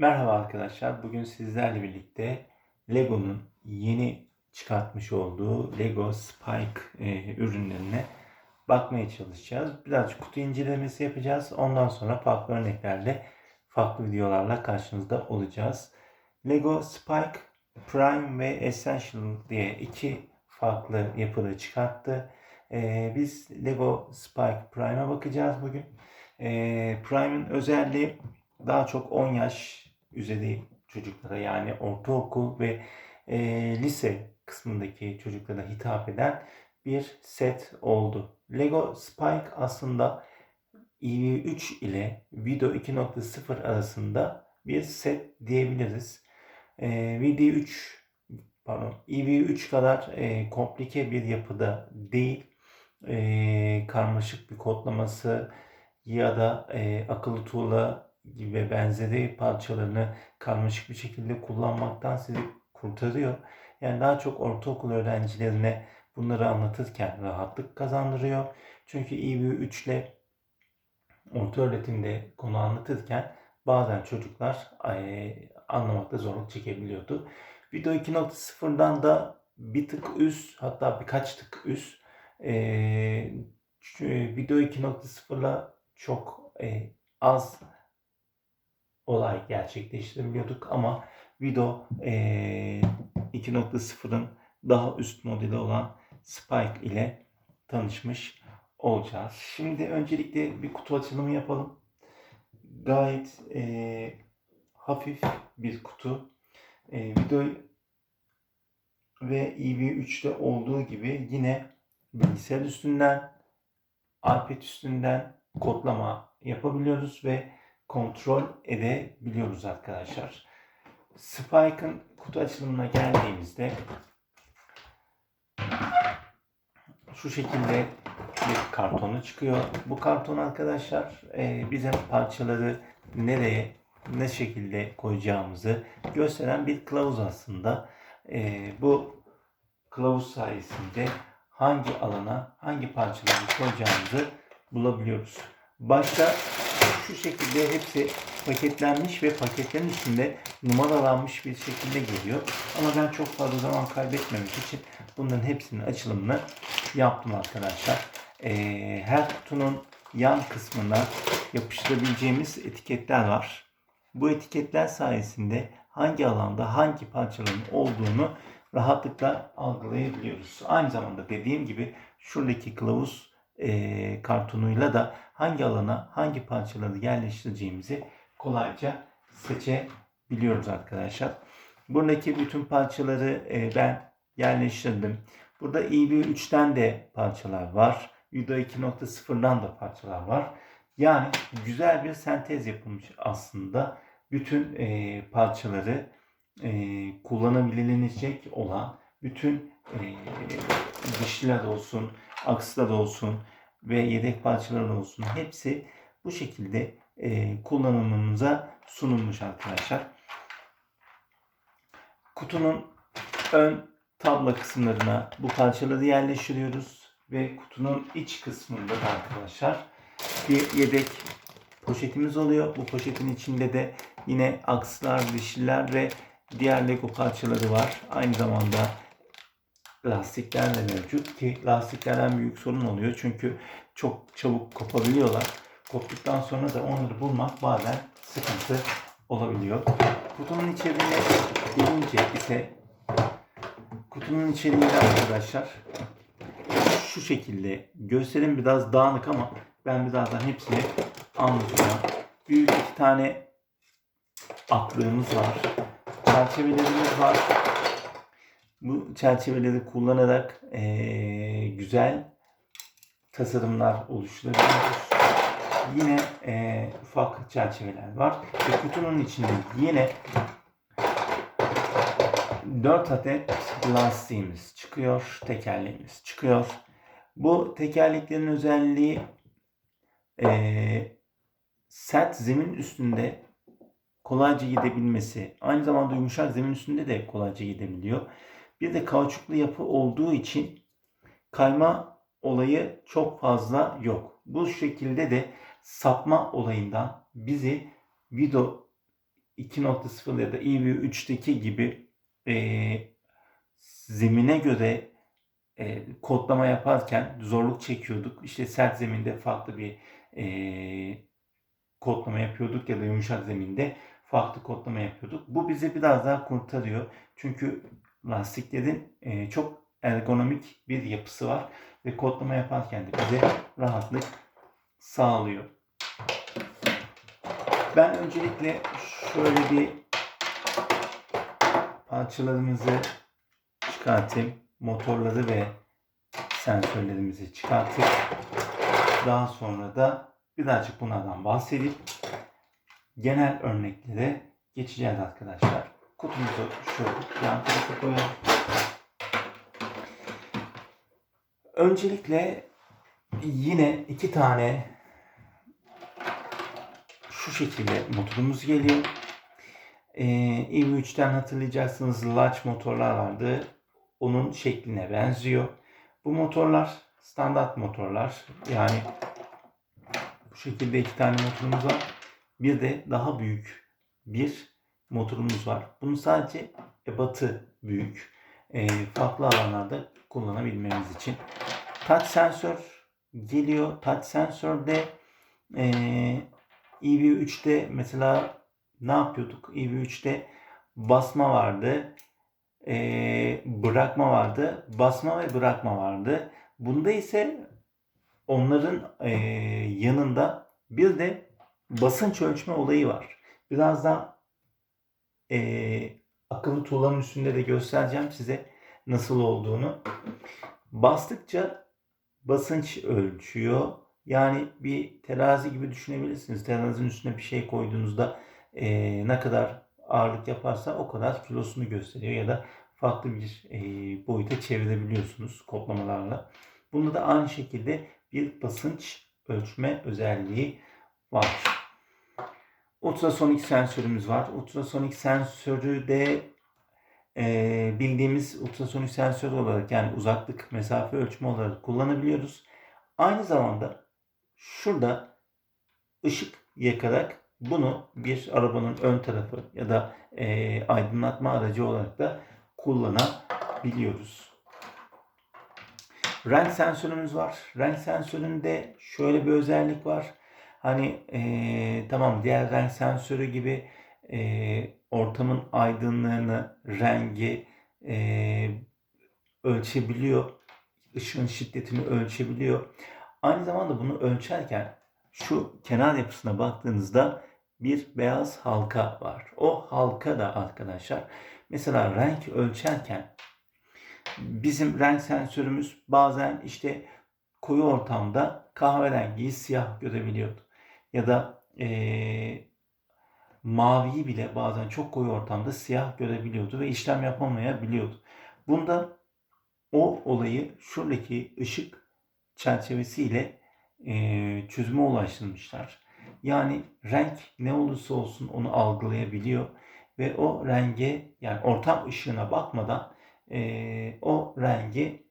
Merhaba arkadaşlar. Bugün sizlerle birlikte Lego'nun yeni çıkartmış olduğu Lego Spike e, ürünlerine bakmaya çalışacağız. Birazcık kutu incelemesi yapacağız. Ondan sonra farklı örneklerle, farklı videolarla karşınızda olacağız. Lego Spike Prime ve Essential diye iki farklı yapıda çıkarttı. E, biz Lego Spike Prime'a bakacağız bugün. E, Prime'ın özelliği daha çok 10 yaş üzeri çocuklara yani ortaokul ve e, lise kısmındaki çocuklara hitap eden bir set oldu. Lego Spike aslında EV3 ile Video 2.0 arasında bir set diyebiliriz. E, VD3 pardon EV3 kadar e, komplike bir yapıda değil. E, karmaşık bir kodlaması ya da e, akıllı tuğla ve benzeri parçalarını karmaşık bir şekilde kullanmaktan sizi kurtarıyor. Yani daha çok ortaokul öğrencilerine bunları anlatırken rahatlık kazandırıyor. Çünkü EV3 ile orta öğretimde konu anlatırken bazen çocuklar anlamakta zorluk çekebiliyordu. Video 2.0'dan da bir tık üst hatta birkaç tık üst e, video 2.0'la çok e, az olay gerçekleştirebiliyorduk ama Video e, 2.0'ın daha üst modeli olan Spike ile tanışmış olacağız. Şimdi öncelikle bir kutu açılımı yapalım. Gayet e, hafif bir kutu. E, video ve EV3'te olduğu gibi yine bilgisayar üstünden, iPad üstünden kodlama yapabiliyoruz ve kontrol edebiliyoruz arkadaşlar. Spike'ın kutu açılımına geldiğimizde şu şekilde bir kartonu çıkıyor. Bu karton arkadaşlar e, bize parçaları nereye ne şekilde koyacağımızı gösteren bir kılavuz aslında. E, bu kılavuz sayesinde hangi alana hangi parçaları koyacağımızı bulabiliyoruz. Başta şu şekilde hepsi paketlenmiş ve paketlerin içinde numaralanmış bir şekilde geliyor. Ama ben çok fazla zaman kaybetmemek için bunların hepsinin açılımını yaptım arkadaşlar. Ee, her kutunun yan kısmına yapıştırabileceğimiz etiketler var. Bu etiketler sayesinde hangi alanda hangi parçaların olduğunu rahatlıkla algılayabiliyoruz. Aynı zamanda dediğim gibi şuradaki kılavuz e, kartonuyla da hangi alana hangi parçaları yerleştireceğimizi kolayca seçebiliyoruz arkadaşlar. Buradaki bütün parçaları e, ben yerleştirdim. Burada EV3'ten de parçalar var. Video 2.0'dan da parçalar var. Yani güzel bir sentez yapılmış aslında. Bütün e, parçaları e, kullanabilecek olan bütün e, dişliler olsun, akslar olsun ve yedek parçalar olsun hepsi bu şekilde e, kullanımımıza sunulmuş arkadaşlar. Kutunun ön tabla kısımlarına bu parçaları yerleştiriyoruz ve kutunun iç kısmında da arkadaşlar bir yedek poşetimiz oluyor. Bu poşetin içinde de yine akslar, dişliler ve diğer Lego parçaları var. Aynı zamanda lastikler de mevcut ki lastiklerden büyük sorun oluyor. Çünkü çok çabuk kopabiliyorlar. Koptuktan sonra da onları bulmak bazen sıkıntı olabiliyor. Kutunun içeriğine gelince ise kutunun içeriğinde arkadaşlar şu şekilde gösterim biraz dağınık ama ben birazdan hepsini anlatacağım. Büyük iki tane aklığımız var. Çerçevelerimiz var. Bu çerçeveleri kullanarak ee, güzel tasarımlar oluşturabiliyoruz. Yine e, ufak çerçeveler var. Ve kutunun içinde yine 4 adet lastiğimiz çıkıyor. Tekerleğimiz çıkıyor. Bu tekerleklerin özelliği e, sert zemin üstünde kolayca gidebilmesi. Aynı zamanda yumuşak zemin üstünde de kolayca gidebiliyor. Bir de kauçuklu yapı olduğu için kayma olayı çok fazla yok. Bu şekilde de sapma olayından bizi Video 2.0 ya da EV3'teki gibi e, zemine göre e, kodlama yaparken zorluk çekiyorduk. İşte sert zeminde farklı bir e, kodlama yapıyorduk ya da yumuşak zeminde farklı kodlama yapıyorduk. Bu bizi biraz daha kurtarıyor. Çünkü lastiklerin e, çok ergonomik bir yapısı var ve kodlama yaparken de bize rahatlık sağlıyor. Ben öncelikle şöyle bir parçalarımızı çıkartayım. Motorları ve sensörlerimizi çıkartıp daha sonra da birazcık bunlardan bahsedip genel örneklere geçeceğiz arkadaşlar. Kutumuzu şöyle yan tarafa koyalım. Öncelikle yine iki tane şu şekilde motorumuz geliyor. Ee, EV3'ten hatırlayacaksınız large motorlar vardı. Onun şekline benziyor. Bu motorlar standart motorlar. Yani bu şekilde iki tane motorumuz var. Bir de daha büyük bir motorumuz var. Bunu sadece ebatı büyük. E, farklı alanlarda kullanabilmemiz için. Touch sensör geliyor. Touch sensörde e, EV3'te mesela ne yapıyorduk? EV3'te basma vardı. E, bırakma vardı. Basma ve bırakma vardı. Bunda ise onların e, yanında bir de basınç ölçme olayı var. Birazdan e, akıllı tuğlanın üstünde de göstereceğim size nasıl olduğunu. Bastıkça basınç ölçüyor. Yani bir terazi gibi düşünebilirsiniz. Terazinin üstüne bir şey koyduğunuzda e, ne kadar ağırlık yaparsa o kadar kilosunu gösteriyor ya da farklı bir e, boyuta çevirebiliyorsunuz kodlamalarla. Bunda da aynı şekilde bir basınç ölçme özelliği var. Ultrasonik sensörümüz var. Ultrasonik sensörü de e, bildiğimiz ultrasonik sensör olarak yani uzaklık mesafe ölçme olarak kullanabiliyoruz. Aynı zamanda şurada ışık yakarak bunu bir arabanın ön tarafı ya da e, aydınlatma aracı olarak da kullanabiliyoruz. Renk sensörümüz var. Renk sensöründe şöyle bir özellik var. Hani e, tamam diğer renk sensörü gibi e, ortamın aydınlığını, rengi e, ölçebiliyor. Işığın şiddetini ölçebiliyor. Aynı zamanda bunu ölçerken şu kenar yapısına baktığınızda bir beyaz halka var. O halka da arkadaşlar mesela renk ölçerken bizim renk sensörümüz bazen işte koyu ortamda kahverengiyi siyah görebiliyordu. Ya da e, maviyi bile bazen çok koyu ortamda siyah görebiliyordu ve işlem yapamayabiliyordu. Bunda o olayı şuradaki ışık çerçevesiyle e, çözüme ulaştırmışlar. Yani renk ne olursa olsun onu algılayabiliyor ve o renge yani ortam ışığına bakmadan e, o rengi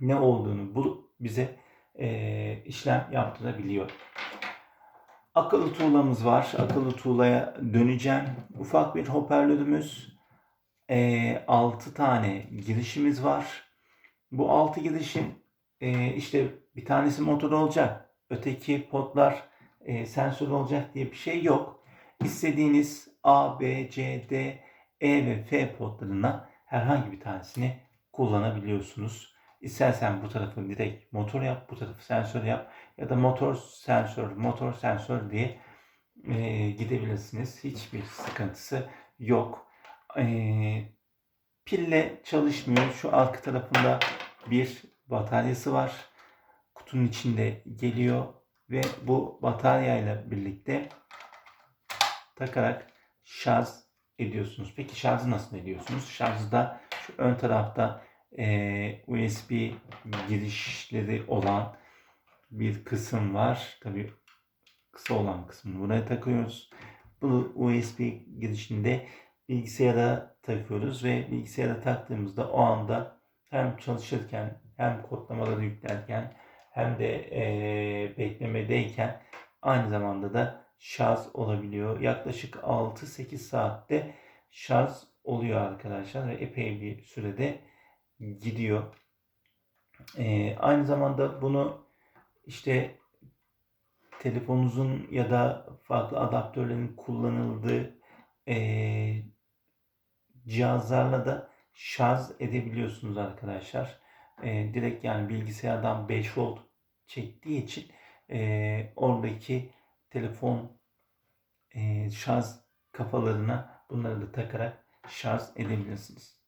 ne olduğunu bulup bize e, işlem yaptırabiliyor. Akıllı tuğlamız var. Akıllı tuğlaya döneceğim. Ufak bir hoparlörümüz. E, 6 tane girişimiz var. Bu 6 girişim e, işte bir tanesi motor olacak. Öteki potlar e, sensör olacak diye bir şey yok. İstediğiniz A, B, C, D, E ve F potlarına herhangi bir tanesini kullanabiliyorsunuz. İstersen bu tarafı direkt motor yap, bu tarafı sensör yap ya da motor sensör, motor sensör diye e, gidebilirsiniz. Hiçbir sıkıntısı yok. E, pille çalışmıyor. Şu arka tarafında bir bataryası var. Kutunun içinde geliyor ve bu bataryayla birlikte takarak şarj ediyorsunuz. Peki şarjı nasıl ediyorsunuz? Şarjı da şu ön tarafta e, USB girişleri olan bir kısım var. Tabi kısa olan kısmını buraya takıyoruz. Bu USB girişinde bilgisayara takıyoruz ve bilgisayara taktığımızda o anda hem çalışırken hem kodlamaları yüklerken hem de e, beklemedeyken aynı zamanda da şarj olabiliyor. Yaklaşık 6-8 saatte şarj oluyor arkadaşlar ve epey bir sürede gidiyor. Ee, aynı zamanda bunu işte telefonunuzun ya da farklı adaptörlerin kullanıldığı ee, cihazlarla da şarj edebiliyorsunuz arkadaşlar. Ee, direkt yani bilgisayardan 5 volt çektiği için ee, oradaki telefon ee, şarj kafalarına bunları da takarak şarj edebilirsiniz.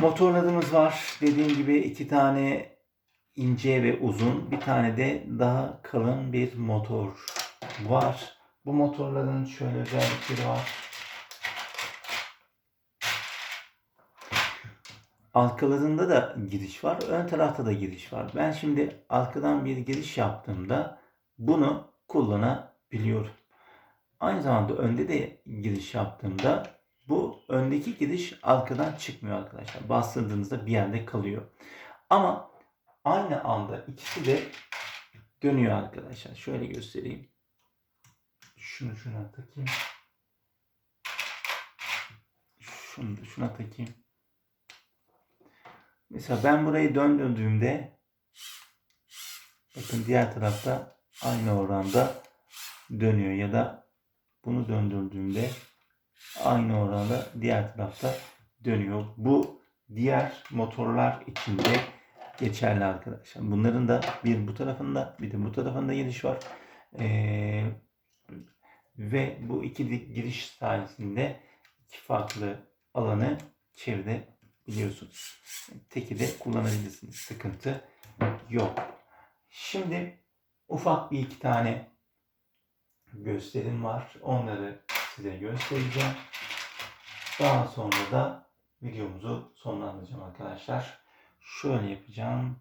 Motorlarımız var. Dediğim gibi iki tane ince ve uzun, bir tane de daha kalın bir motor var. Bu motorların şöyle özellikleri var. Arkalarında da giriş var, ön tarafta da giriş var. Ben şimdi arkadan bir giriş yaptığımda bunu kullanabiliyorum. Aynı zamanda önde de giriş yaptığımda bu öndeki giriş arkadan çıkmıyor arkadaşlar. Bastırdığınızda bir yerde kalıyor. Ama aynı anda ikisi de dönüyor arkadaşlar. Şöyle göstereyim. Şunu şuna takayım. Şunu da şuna takayım. Mesela ben burayı döndürdüğümde bakın diğer tarafta aynı oranda dönüyor ya da bunu döndürdüğümde aynı oranda diğer tarafta dönüyor. Bu diğer motorlar için de geçerli arkadaşlar. Bunların da bir bu tarafında bir de bu tarafında giriş var. Ee, ve bu iki giriş sayesinde iki farklı alanı çevirebiliyorsunuz. Teki de kullanabilirsiniz. Sıkıntı yok. Şimdi ufak bir iki tane gösterim var. Onları size göstereceğim. Daha sonra da videomuzu sonlandıracağım arkadaşlar. Şöyle yapacağım.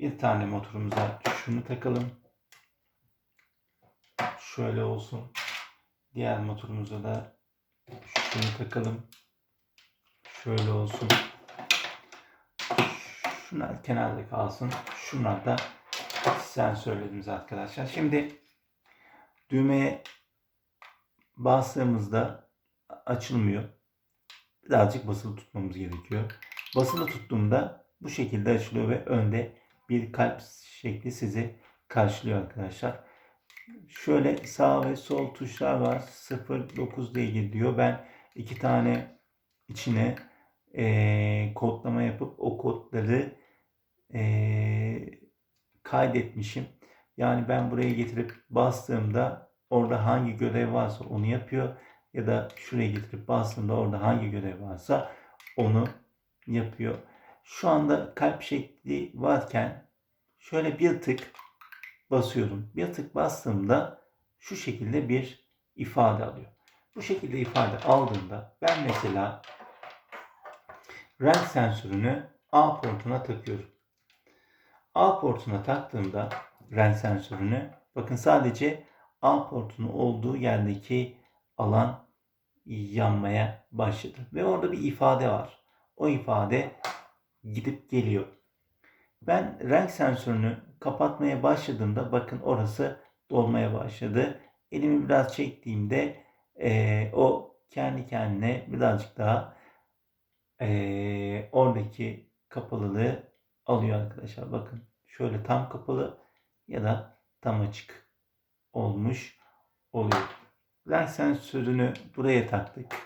Bir tane motorumuza şunu takalım. Şöyle olsun. Diğer motorumuza da şunu takalım. Şöyle olsun. Şunlar kenarda kalsın. Şunlar da sensörlerimiz arkadaşlar. Şimdi düğmeye bastığımızda açılmıyor. Birazcık basılı tutmamız gerekiyor. Basılı tuttuğumda bu şekilde açılıyor ve önde bir kalp şekli sizi karşılıyor arkadaşlar. Şöyle sağ ve sol tuşlar var. 0 9 diye gidiyor. Ben iki tane içine e, kodlama yapıp o kodları e, kaydetmişim. Yani ben buraya getirip bastığımda orada hangi görev varsa onu yapıyor. Ya da şuraya getirip bastığımda orada hangi görev varsa onu yapıyor. Şu anda kalp şekli varken şöyle bir tık basıyorum. Bir tık bastığımda şu şekilde bir ifade alıyor. Bu şekilde ifade aldığında ben mesela renk sensörünü A portuna takıyorum. A portuna taktığımda renk sensörünü bakın sadece A portunun olduğu yerdeki alan yanmaya başladı. Ve orada bir ifade var. O ifade gidip geliyor. Ben renk sensörünü kapatmaya başladığımda bakın orası dolmaya başladı. Elimi biraz çektiğimde e, o kendi kendine birazcık daha e, oradaki kapalılığı alıyor arkadaşlar. Bakın şöyle tam kapalı ya da tam açık olmuş oluyor. Renk sensörünü buraya taktık.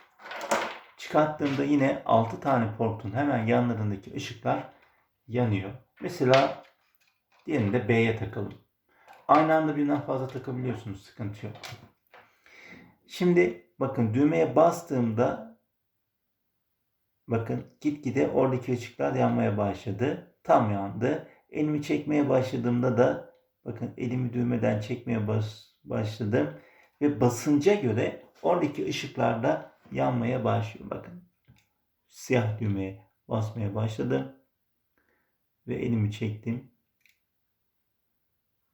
Çıkarttığımda yine 6 tane portun hemen yanlarındaki ışıklar yanıyor. Mesela diğerini de B'ye takalım. Aynı anda birden fazla takabiliyorsunuz. Sıkıntı yok. Şimdi bakın düğmeye bastığımda bakın gitgide oradaki ışıklar yanmaya başladı. Tam yandı. Elimi çekmeye başladığımda da bakın elimi düğmeden çekmeye bas, başladım. Ve basınca göre oradaki ışıklar da yanmaya başlıyor. Bakın siyah düğmeye basmaya başladım. Ve elimi çektim.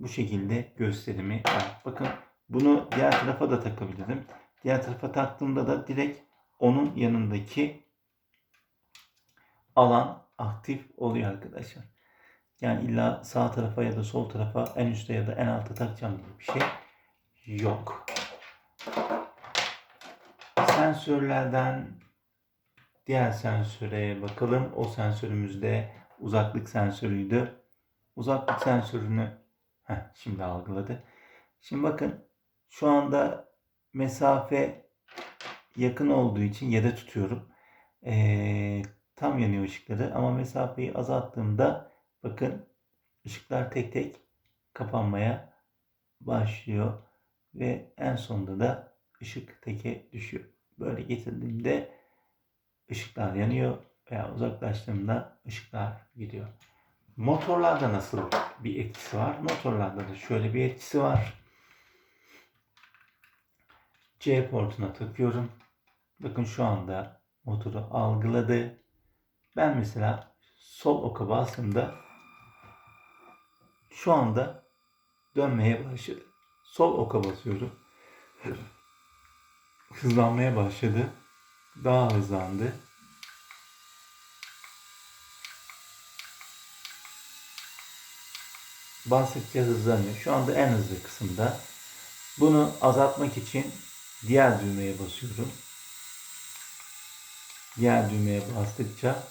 Bu şekilde gösterimi var. Bakın bunu diğer tarafa da takabilirim. Diğer tarafa taktığımda da direkt onun yanındaki alan aktif oluyor arkadaşlar. Yani illa sağ tarafa ya da sol tarafa en üstte ya da en alta takacağım gibi bir şey yok. Sensörlerden diğer sensöre bakalım. O sensörümüz de uzaklık sensörüydü. Uzaklık sensörünü heh, şimdi algıladı. Şimdi bakın şu anda mesafe yakın olduğu için yere tutuyorum. Ee, tam yanıyor ışıkları ama mesafeyi azalttığımda bakın ışıklar tek tek kapanmaya başlıyor ve en sonunda da ışık teke düşüyor. Böyle getirdiğimde ışıklar yanıyor veya uzaklaştığımda ışıklar gidiyor. Motorlarda nasıl bir etkisi var? Motorlarda da şöyle bir etkisi var. C portuna takıyorum. Bakın şu anda motoru algıladı. Ben mesela sol oka bastığımda şu anda dönmeye başladı. Sol oka basıyorum. Hızlanmaya başladı. Daha hızlandı. Bastıkça hızlanıyor. Şu anda en hızlı kısımda. Bunu azaltmak için diğer düğmeye basıyorum. Diğer düğmeye bastıkça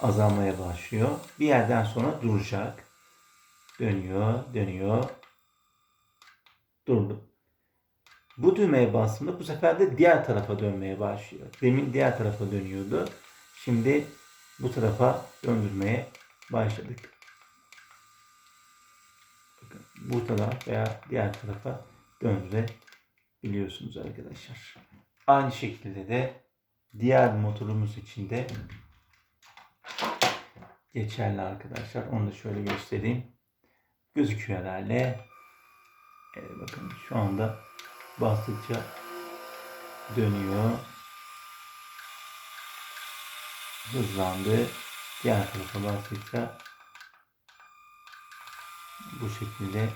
azalmaya başlıyor. Bir yerden sonra duracak. Dönüyor, dönüyor. Durdu. Bu düğmeye bastığımda bu sefer de diğer tarafa dönmeye başlıyor. Demin diğer tarafa dönüyordu. Şimdi bu tarafa döndürmeye başladık. Bakın bu taraf veya diğer tarafa döndürebiliyorsunuz arkadaşlar. Aynı şekilde de diğer motorumuz için de geçerli arkadaşlar. Onu da şöyle göstereyim. Gözüküyor herhalde. Evet bakın şu anda bastıkça dönüyor. Hızlandı. Diğer tarafa bastıkça bu şekilde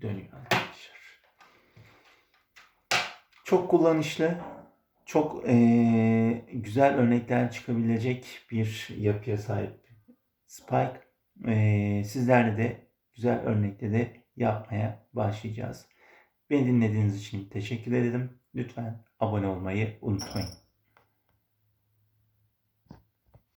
dönüyor arkadaşlar. Çok kullanışlı, çok eee, güzel örnekler çıkabilecek bir yapıya sahip Spike. Eee sizlerle de güzel örnekte de yapmaya başlayacağız. Beni dinlediğiniz için teşekkür ederim. Lütfen abone olmayı unutmayın.